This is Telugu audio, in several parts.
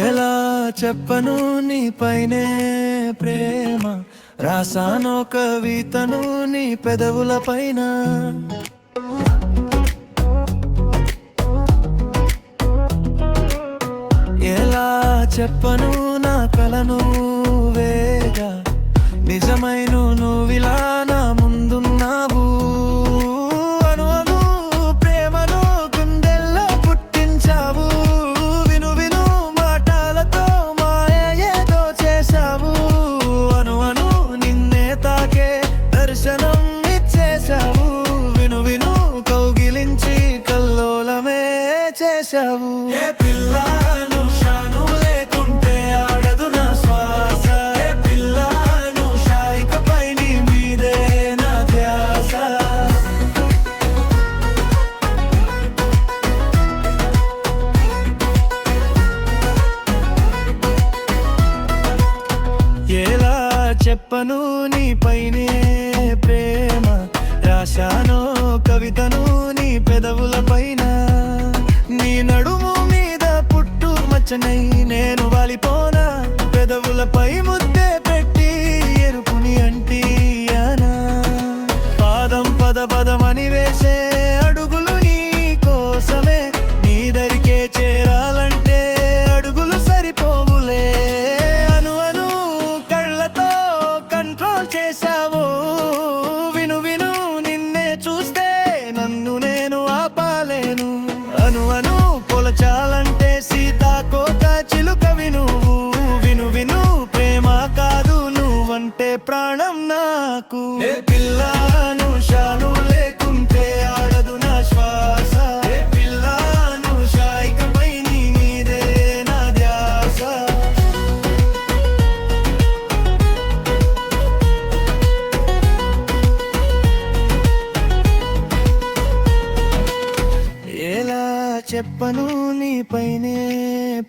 ఎలా చెప్పను నీ పైనే ప్రేమ రాసానో కవితను నీ పెదవుల పైన. ఎలా చెప్పను నా కలను వే చేశావు? ఏ పిల్లను షాను లేకుంటే ఆడదు నా శ్వాస. ఏ పిల్లను షాయికపై నీ మీదే నా ధ్యాస. ఎలా చెప్పను ప్రేమ రాశానో కవితను పుట్టు నేను వాలిపోనా? పెదవులపై ముద్దే పెట్టి ఎరుపుని అంటీయానా? పాదం పద పదమని వేసే అడుగులు నీ కోసమే. నీ దరికే చేరాలంటే అడుగులు సరిపోవులే. అను అను కళ్ళతో కంట్రోల్ చేశావు. ప్రాణం నాకు. పిల్లా చెప్పను నీపైనే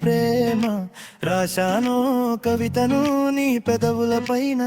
ప్రేమ. రాశాను కవితను నీ పెదవుల పైన